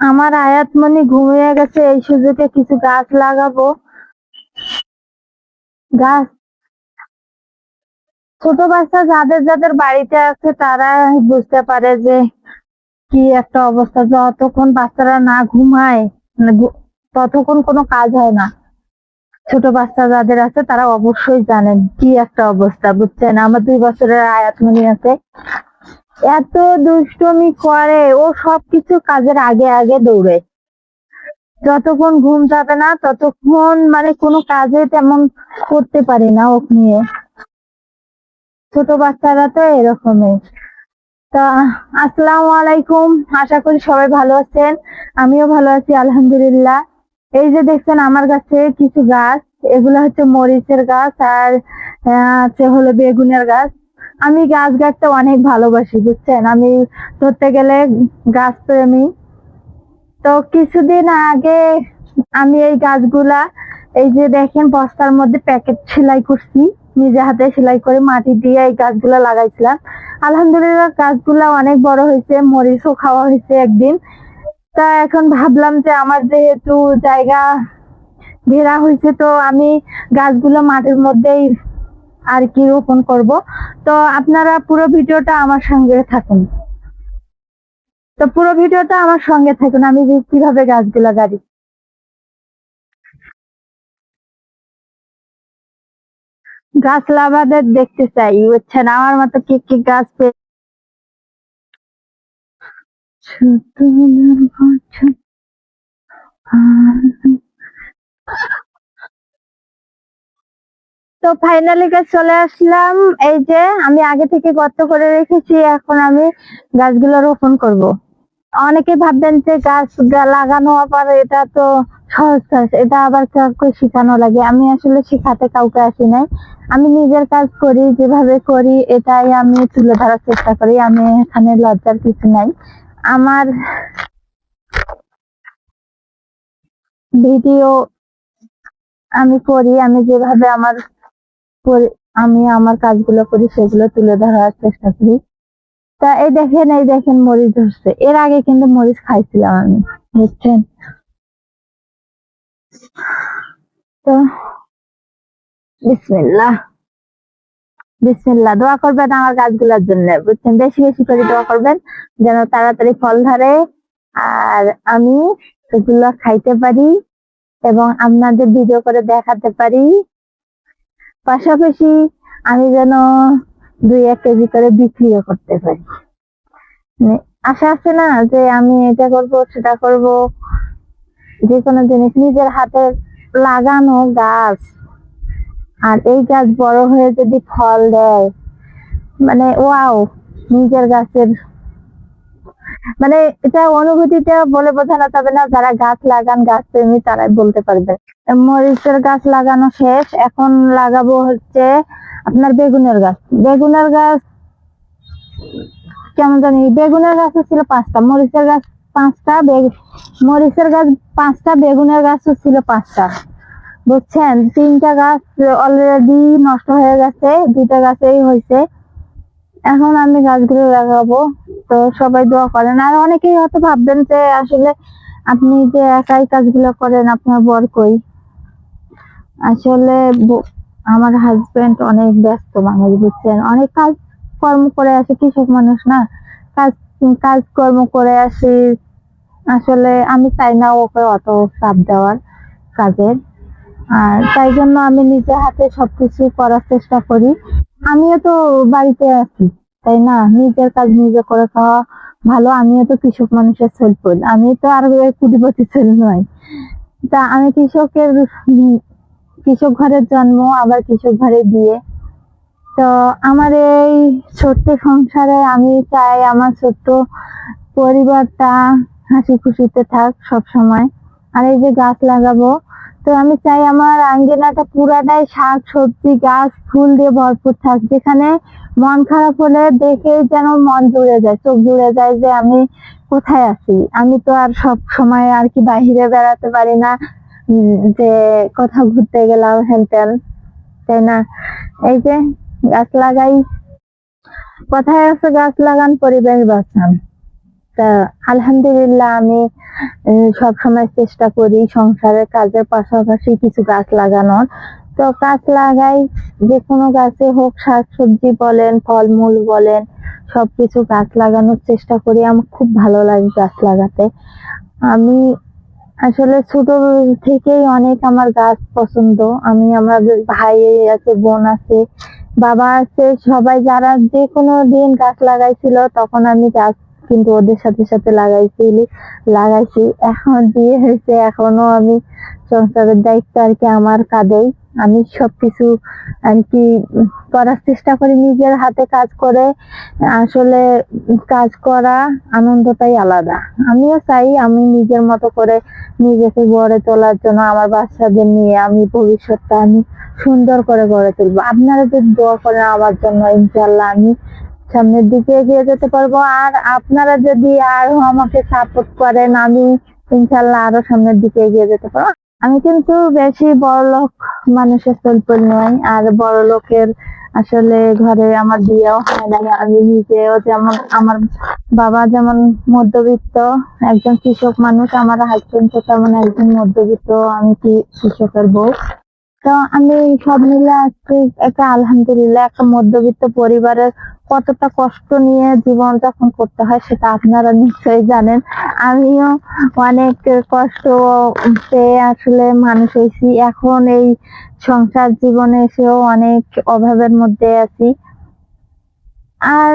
আমার আয়াতমণি ঘুমিয়ে গেছে, এই সুযোগে কিছু গাছ লাগাবো। গাছ ছোট বাচ্চা যাদের যাদের বাড়িতে আছে তারা বুঝতে পারে যে কি একটা অবস্থা। যতক্ষণ বাচ্চারা না ঘুমায় মানে ততক্ষণ কোনো কাজ হয় না। ছোট বাচ্চা যাদের আছে, তারা অবশ্যই জানেন কি একটা অবস্থা, বুঝছেন? আমার দুই বছরের আয়াতমণি আছে। এত দুষ্টমি করে ও সবকিছু কাজের আগে আগে দৌড়ে। যতক্ষণ ঘুম যাবে না ততক্ষণ মানে কোনো কাজে তেমন করতে পারে না ওকে নিয়ে। ছোট বাচ্চারা তো এরকমই। তা আসসালামু আলাইকুম আশা করি সবাই ভালো আছেন। আমিও ভালো আছি আলহামদুলিল্লাহ। এই যে দেখছেন আমার কাছে কিছু গাছ এগুলো হচ্ছে মরিচের গাছ আর আহ, আছে হলো বেগুনের গাছ। আমি গাছ গাছটা অনেক ভালোবাসি, বুঝছেন? আমি ধরতে গেলে গাছ প্রেমী। তো কিছুদিন আগে আমি এই গাছগুলা, এই যে দেখেন বস্তার মধ্যে প্যাকেট সেলাই করছি, নিজে হাতে সেলাই করে মাটি দিয়ে এই গাছগুলা লাগাইছিলাম। আলহামদুলিল্লাহ গাছগুলা অনেক বড় হয়েছে, মরিচও খাওয়া হয়েছে একদিন। তা এখন ভাবলাম যে আমার যেহেতু জায়গা ঘেরা হয়েছে, তো আমি গাছগুলো মাটির মধ্যেই আর কি রোপণ করব। তো আপনারা পুরো ভিডিওটা আমার সঙ্গে থাকুন। তো পুরো ভিডিওটা আমার সঙ্গে থাকুন। আমি কীভাবে গাছগুলা গাড়ি গাছ লাভাদের দেখতে চাই, বুঝছেন? আমার মতো কি কি গাছ পে- তো ফাইনালি চলে আসলাম। এই যে আমি আগে থেকে গর্ত করে রেখেছি, এখন আমি গাছগুলো রোপণ করব। অনেকে ভাববেন যে গাছ লাগানো আবার এটা তো সহজ কাজ, এটা আবার কাউকে শেখানো লাগে। আমি আসলে শেখাতে কাউকে আসি নাই। আমি নিজের কাজ করি, যেভাবে করি, এটাই আমি তুলে ধরার চেষ্টা করি। আমি এখানে লজ্জার কিছু নাই। আমার ভিডিও আমি করি, আমি যেভাবে আমার আমি আমার কাজগুলো করি, সেগুলো তুলে ধরার চেষ্টা করি। তা এই দেখেন এই দেখেন মরিচ ধরছে। এর আগে কিন্তু মরিচ খাইছিলাম আমি, বুঝছেন? তো বিসমিল্লাহ। বিসমিল্লাহ, দোয়া করবেন আমার গাছগুলোর জন্য, বুঝছেন? বেশি বেশি করে দোয়া করবেন, যেন তাড়াতাড়ি ফল ধরে। আর আমি এগুলো খাইতে পারি এবং আপনাদের ভিডিও করে দেখাতে পারি। পাশাপাশি আমি যেন দুই এক কেজি করে বিক্রিও করতে পারি। মানে আশা আছে না যে আমি এটা করব, সেটা করব? যে কোনো জিনিস, নিজের হাতে লাগানো গাছ। আর এই গাছ বড় হয়ে যদি ফল দেয় মানে ওয়াও, নিজের গাছের মানে এটা অনুভূতিটা বলে বোঝানো যাবে না, যারা গাছ লাগান গাছ প্রেমী তারাই বলতে পারবে। মরিচের গাছ লাগানো শেষ, এখন লাগাবো হচ্ছে আপনার বেগুনের গাছ। বেগুনের গাছ কেমন জানি, বেগুনের গাছ ছিল পাঁচটা, মরিচের গাছ পাঁচটা মরিচের গাছ পাঁচটা, বেগুনের গাছ ছিল পাঁচটা। বুঝছেন? তিনটা গাছ অলরেডি নষ্ট হয়ে গেছে, দুইটা গাছেই হয়েছে। এখন আমি গাছগুলো লাগাবো, তো সবাই দোয়া করেন। আর অনেকেই হয়তো ভাববেন যে আসলে আপনি যে একাই কাজগুলো করেন, আপনার বর কই? আসলে আমার হাজবেন্ড অনেক ব্যস্ত মানুষ, বুঝছেন? অনেক কাজ কর্ম করে আসে, কৃষক মানুষ না? কাজ কাজ কর্ম করে আসি। আসলে আমি চাই না ওকে অত চাপ দেওয়ার কাজের। আর তাই জন্য আমি নিজে হাতে সবকিছু করার চেষ্টা করি। আমিও তো বাড়িতে আছি, তাই না? নিজের কাজ নিজে করে খাওয়া ভালো। আমিও তো কৃষক মানুষের ছেলে আমি তো আর কুটিপতি ছেলে নয় তা আমি কৃষকের কৃষক ঘরের জন্ম, আবার কৃষক ঘরে বিয়ে। তো আমার এই ছোট্ট সংসারে আমি চাই আমার ছোট্ট পরিবারটা হাসি খুশিতে থাক সব সময় আর এই যে গাছ লাগাবো তো আমি চাই আমার আঙ্গিনাটা পুরাটাই শাক, সবজি, গাছ, ফুল দিয়ে ভরপুর থাক। যেখানে মন খারাপ হলে দেখেই যেন মন জুড়ে যায়, চোখ জুড়ে যায় যে আমি কোথায় আছি। আমি তো আর সব সময় আর কি বাইরে বেড়াতে পারি না যে কোথাও ঘুরতে গেলাম হ্যান ত্যান তাই না? এই যে গাছ লাগাই। কোথায় আছে গাছ লাগান, পরিবেশ বাঁচান। তা আলহামদুলিল্লাহ আমি সব সময় চেষ্টা করি সংসারের কাজের পাশাপাশি কিছু গাছ লাগানোর। তো গাছ লাগাই, যে কোনো গাছে হোক শাকসবজি বলেন, ফলমূল বলেন, সবকিছু গাছ লাগানোর চেষ্টা করি। আমার খুব ভালো লাগে গাছ লাগাতে। আমি আসলে ছোট থেকেই অনেক আমার গাছ পছন্দ। আমি আমার ভাই আছে বোন আছে, বাবা আছে, সবাই যারা যে কোনো দিন গাছ লাগাইছিল, তখন আমি গাছ কিন্তু ওদের সাথে সাথে লাগাইছি লাগাইছি। এখন বিয়ে হয়েছে, এখনও আমি সংসারের দায়িত্ব আর কি আমার কাঁধেই। আমি সবকিছু আর কি করার চেষ্টা করি, নিজের হাতে কাজ করে। আসলে কাজ করা, আনন্দটাই আলাদা। আমিও চাই আমি নিজের মতো করে নিজেকে গড়ে তোলার জন্য, আমার বাচ্চাদের নিয়ে আমি ভবিষ্যৎটা আমি সুন্দর করে গড়ে তুলবো। আপনারা যদি দোয়া করেন আমার জন্য ইনশাল্লাহ আমি সামনের দিকে এগিয়ে যেতে পারব। আর আপনারা যদি আরও আমাকে সাপোর্ট করেন, আমি ইনশাল্লাহ আরও সামনের দিকে এগিয়ে যেতে পারব। আমি কিন্তু বেশি বড় লোক মানুষের চলপল নয় আর বড় লোকের আসলে ঘরে আমার বিয়েও হয় না। আমি নিজেও যেমন, আমার বাবা যেমন মধ্যবিত্ত, একজন কৃষক মানুষ, আমার হাজবেন্ড তেমন একজন মধ্যবিত্ত, আমি কি কৃষকের বউ? তো আমি সব মিলে আজকে একটা আলহামদুলিল্লাহ একটা মধ্যবিত্ত পরিবারের কতটা কষ্ট নিয়ে জীবন যাপন করতে হয় সেটা আপনারা নিশ্চয়ই জানেন। আমিও অনেক কষ্ট পেয়ে আসলে মানুষ হয়েছি। এখন এই সংসার জীবনে এসেও অনেক অভাবের মধ্যে আছি। আর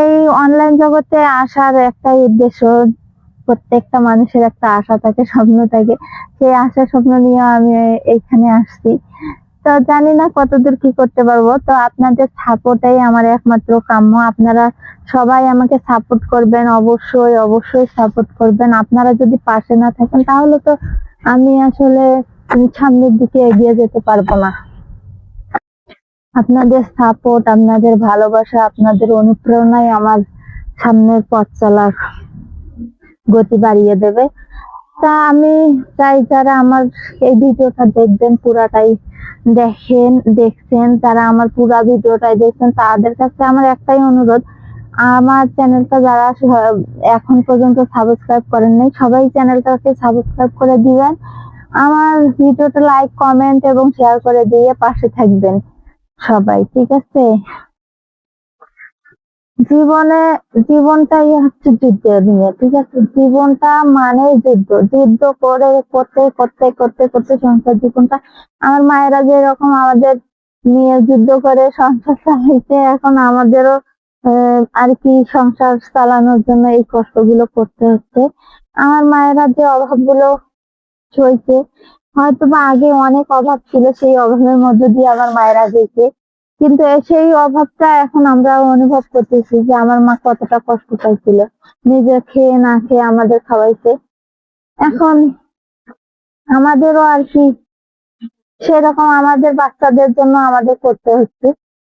এই অনলাইন জগতে আসার একটাই উদ্দেশ্য প্রত্যেকটা মানুষের একটা আশা থাকে, স্বপ্ন থাকে। সেই আশা, স্বপ্ন নিয়ে আমি এইখানে আসছি। তো জানি না কতদূর কি করতে পারব। তো আপনাদের সাপোর্টাই আমার একমাত্র কাম্য। আপনারা সবাই আমাকে সাপোর্ট করবেন, অবশ্যই অবশ্যই সাপোর্ট করবেন। আপনারা যদি পাশে না থাকেন, তাহলে তো আমি আসলে সামনের দিকে এগিয়ে যেতে পারব না। আপনাদের সাপোর্ট, আপনাদের ভালোবাসা, আপনাদের অনুপ্রেরণাই আমার সামনের পথ চলার। গতি বাড়িয়ে দেবে। তা আমি চাই যারা আমার এই ভিডিওটা দেখবেন, পুরাটাই দেখেন, দেখছেন, যারা আমার পুরা ভিডিওটাই দেখছেন, তাদের কাছে আমার একটাই অনুরোধ, আমার চ্যানেলটা যারা এখন পর্যন্ত সাবস্ক্রাইব করেন নাই, সবাই চ্যানেলটাকে সাবস্ক্রাইব করে দিবেন। আমার ভিডিওটা লাইক কমেন্ট এবং শেয়ার করে দিয়ে পাশে থাকবেন সবাই, ঠিক আছে? জীবনে জীবনটাই হচ্ছে যুদ্ধের নিয়ে, ঠিক আছে? জীবনটা মানে যুদ্ধ। যুদ্ধ করে করতে করতে করতে করতে সংসার জীবনটা, আমার মায়েরা যেরকম আমাদের নিয়ে যুদ্ধ করে সংসার চালাইছে, এখন আমাদেরও আর কি সংসার চালানোর জন্য এই কষ্টগুলো করতে হচ্ছে। আমার মায়েরা যে অভাবগুলো সইছে হয়তো বা আগে অনেক অভাব ছিল, সেই অভাবের মধ্যে দিয়ে আমার মায়েরা গেছে। কিন্তু সেই অভাবটা এখন আমরা অনুভব করতেছি যে আমার মা কতটা কষ্ট পাইছিল। নিজে খেয়ে না খেয়ে আমাদের খাওয়াইছে। এখন আমাদেরও আর কি সেরকম আমাদের বাচ্চাদের জন্য আমাদের করতে হচ্ছে।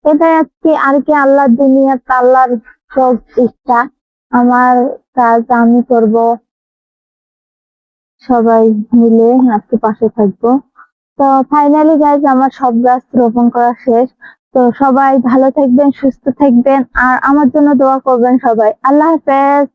এটাই আজকে আর কি আল্লাহর দুনিয়া আল্লাহর সব ইচ্ছা। আমার কাজ আমি করব। সবাই মিলে আজকে পাশে থাকব। তো ফাইনালি গাইজ আমার সব গাছ রোপণ করা শেষ। তো সবাই ভালো থাকবেন সুস্থ থাকবেন আর আমার জন্য দোয়া করবেন সবাই। আল্লাহ হাফেজ।